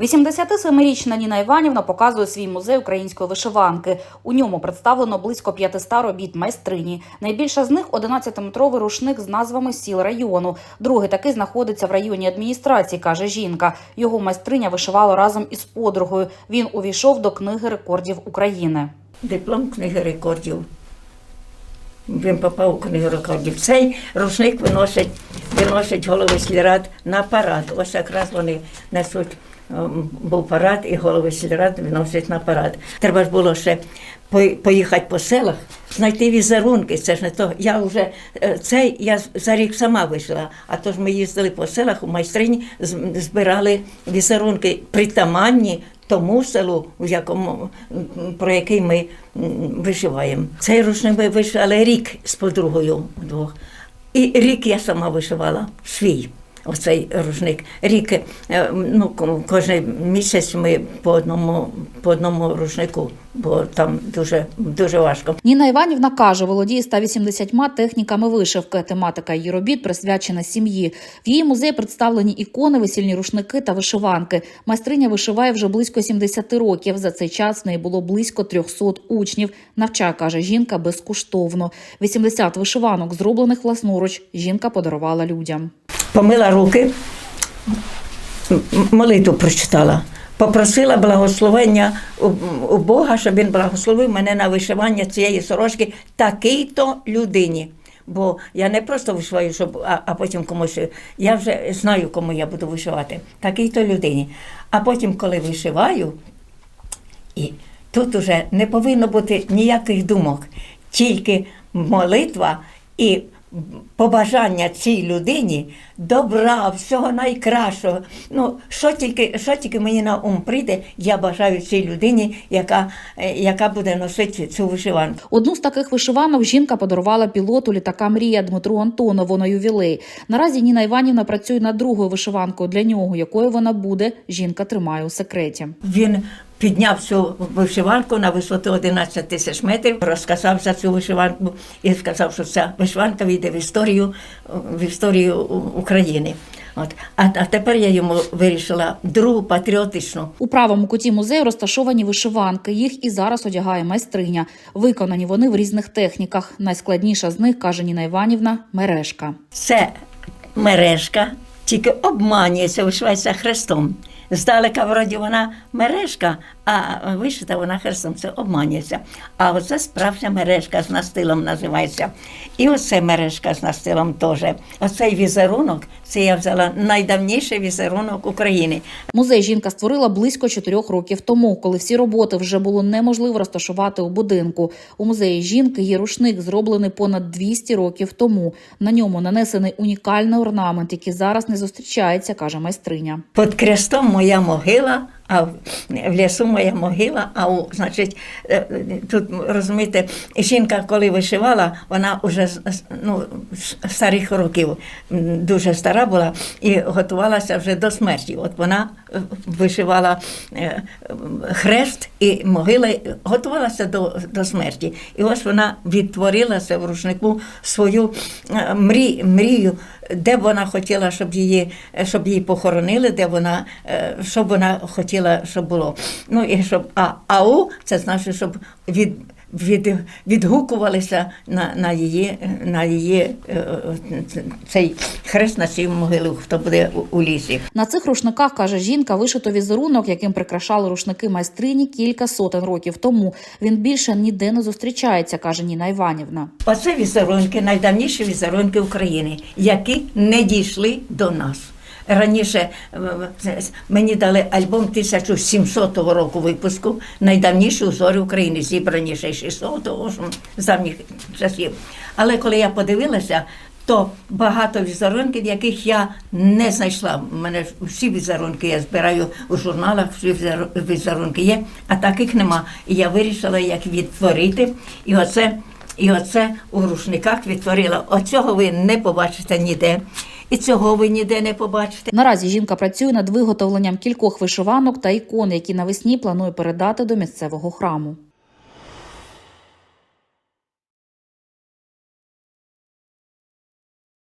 87-річна Ніна Іванівна показує свій музей української вишиванки. У ньому представлено близько 500 робіт майстрині. Найбільша з них 11-метровий рушник з назвами сіл району. Другий такий знаходиться в районі адміністрації, каже жінка. Його майстриня вишивала разом із подругою. Він увійшов до книги рекордів України. Диплом книги рекордів. Він попав у книгу рекордів. Цей рушник виносить, виносить голови сільрад на парад. Ось якраз вони несуть, був парад, і голови сільрад виносять на парад. Треба ж було ще поїхати по селах, знайти візерунки. Це ж не то. Я вже е, цей я за рік сама вийшла. А то ж ми їздили по селах у майстрині, збирали візерунки притаманні тому селу, в якому, про який ми вишиваємо. Цей рушник ми вишивали рік з подругою вдвох. І рік я сама вишивала свій. Оцей рушник. Рік, е, ну, кожен місяць ми по одному, по одному рушнику, бо там дуже, дуже важко. Ніна Іванівна каже, володіє 180 техніками вишивки. Тематика її робіт присвячена сім'ї. В її музеї представлені ікони, весільні рушники та вишиванки. Майстриня вишиває вже близько 70 років. За цей час в неї було близько 300 учнів. Навчає, каже жінка, безкоштовно. 80 вишиванок, зроблених власноруч, жінка подарувала людям. Помила руки, молитву прочитала. Попросила благословення у, Бога, щоб він благословив мене на вишивання цієї сорочки такій-то людині. Бо я не просто вишиваю, щоб, а, а потім комусь. Я вже знаю, кому я буду вишивати. Такій-то людині. А потім, коли вишиваю, і тут уже не повинно бути ніяких думок, тільки молитва і побажання цій людині добра, всього найкращого. Ну, що тільки, що тільки мені на ум прийде, я бажаю цій людині, яка, е, яка буде носити цю вишиванку. Одну з таких вишиванок жінка подарувала пілоту літака Мрія Дмитру Антонову на ювілей. Наразі Ніна Іванівна працює над другою вишиванкою для нього. Якою вона буде, жінка тримає у секреті. Він підняв цю вишиванку на висоту 11 тисяч метрів, розказав за цю вишиванку і сказав, що ця вишиванка війде в історію, в історію України. От. А, а тепер я йому вирішила другу патріотичну. У правому куті музею розташовані вишиванки. Їх і зараз одягає майстриня. Виконані вони в різних техніках. Найскладніша з них каже Ніна Іванівна мережка. Це мережка, тільки обманюється, вишивається хрестом. Здалека вроді вона мережка, а вишита вона хрестом. Це обманюється. А оце справжня мережка з настилом називається. І оце мережка з настилом теж. Оцей візерунок, це я взяла найдавніший візерунок України. Музей жінка створила близько чотирьох років тому, коли всі роботи вже було неможливо розташувати у будинку. У музеї жінки є рушник, зроблений понад 200 років тому. На ньому нанесений унікальний орнамент, який зараз не зустрічається, каже майстриня. Під крестом моя могила, а в лісу моя могила. А у, значить, е, тут розумієте, жінка, коли вишивала, вона вже ну, старих років дуже стара була і готувалася вже до смерті. От вона е, вишивала е, хрест і могила, готувалася до, до смерті. І ось вона відтворилася в рушнику свою мрі, мрію, де вона хотіла, щоб її, щоб її похоронили, де вона, е, що вона хотіла, щоб було. Ну і щоб а АУ, це значить, щоб від. Від, відгукувалися на, на її, на її е, цей хрест на цій могилу, хто буде у, у лісі. На цих рушниках, каже жінка, вишито візерунок, яким прикрашали рушники майстрині кілька сотень років тому. Він більше ніде не зустрічається, каже Ніна Іванівна. Оце візерунки, найдавніші візерунки України, які не дійшли до нас. Раніше е, е, мені дали альбом 1700 року випуску, найдавніші узори України, зібрані ще 600-го з давніх часів. Але коли я подивилася, то багато візерунків, яких я не знайшла. У мене всі візерунки я збираю у журналах, всі візеру- візерунки є, а таких нема. І я вирішила їх відтворити. І оце, і оце у рушниках відтворила. Оцього ви не побачите ніде. І цього ви ніде не побачите. Наразі жінка працює над виготовленням кількох вишиванок та ікон, які навесні планує передати до місцевого храму.